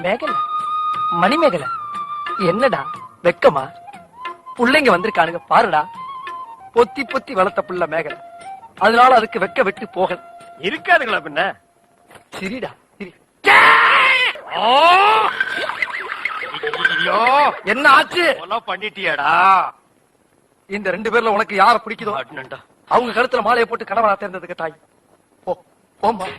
மேகல? மணிமேகல? என்னடா வெக்கமா? புள்ளைங்க வந்திருக்கானுங்க பாருடா. பொத்தி பொத்தி வளர்த்த புள்ள மேகல. அதனால அதுக்கு வெக்க வெட்டு போகல. இருக்காதுங்களா பின்ன? சிரிடா சிரி. ஐயோ! என்ன ஆச்சு? பண்ணிட்டியாடா? இந்த ரெண்டு பேர்ல உனக்கு யார பிடிக்குதோ? அவங்க கழுத்துல மாலையை போட்டு கணவனா தேர்ந்ததுக்கு தாய். போ போய்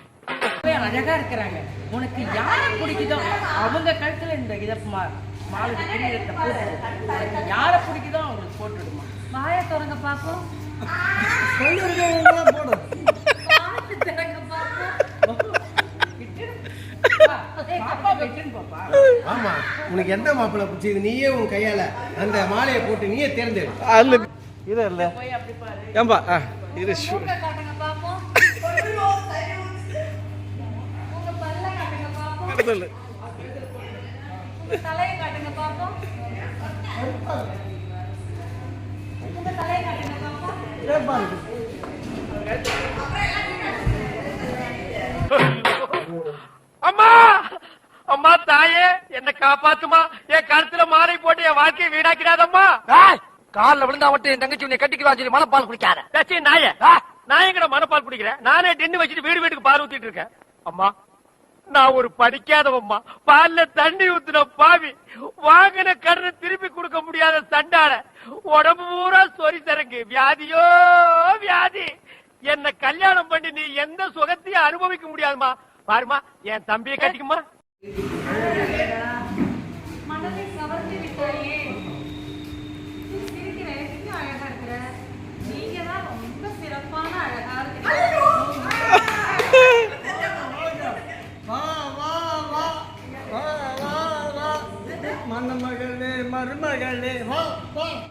அழகா இருக்கிறாங்க. உனக்கு யாரை பிடிக்குதோ அவங்க கழுத்துல இந்த இதை மா- மாலை கிரீடத்தை போட்டு உனக்கு யாரை பிடிக்குதோ அவங்களுக்கு போட்டுடுமா. வாயை திறங்க பாப்பா ஆமா உனக்கு எந்த மாப்பிள்ளை பிடிச்சது நீயே உன் கையால அந்த மாலையை போட்டு நீயே தேர்ந்தெடு. இது இல்ல. போய் அப்படி பாரு. ஏம்பா ஆ, இது பாப்போம். அம்மா! அம்மா தாயே என்ன காப்பாத்துமா? என் கழுத்துல மாலை போட்டு என் வாழ்க்கையை வீணாக்கிறாதம்மா கால்ல விழுந்தா மட்டும் என் தங்கச்சி உன்னை கட்டிக்கிறா சொல்லி மனப்பால் குடிக்காத. நாய நான் எங்கட மனப்பால் குடிக்கிறேன்? நானே டின்னு வச்சுட்டு வீடு வீட்டுக்கு பால் ஊத்திட்டு இருக்கேன். அம்மா நான் ஒரு படிக்காதவம்மா. பால்ல தண்ணி ஊத்துன பாவி. வாங்கின கடனை திருப்பி கொடுக்க முடியாத சண்டால உடம்பு பூரா சொரி தரங்கு வியாதியோ வியாதி. என்ன கல்யாணம் பண்ணி நீ எந்த சுகத்தையும் அனுபவிக்க முடியாதுமா பாருமா என் தம்பியை கட்டிக்குமா மனதை கவர்ந்து விட்டாயே நீ சிரிக்கிற நீங்க அழகா இருக்கிற நீங்க தான் ரொம்ப சிறப்பான அழகா இருக்கிற வா வா வா வா வா வா மணமகளே மருமகளே வா வா.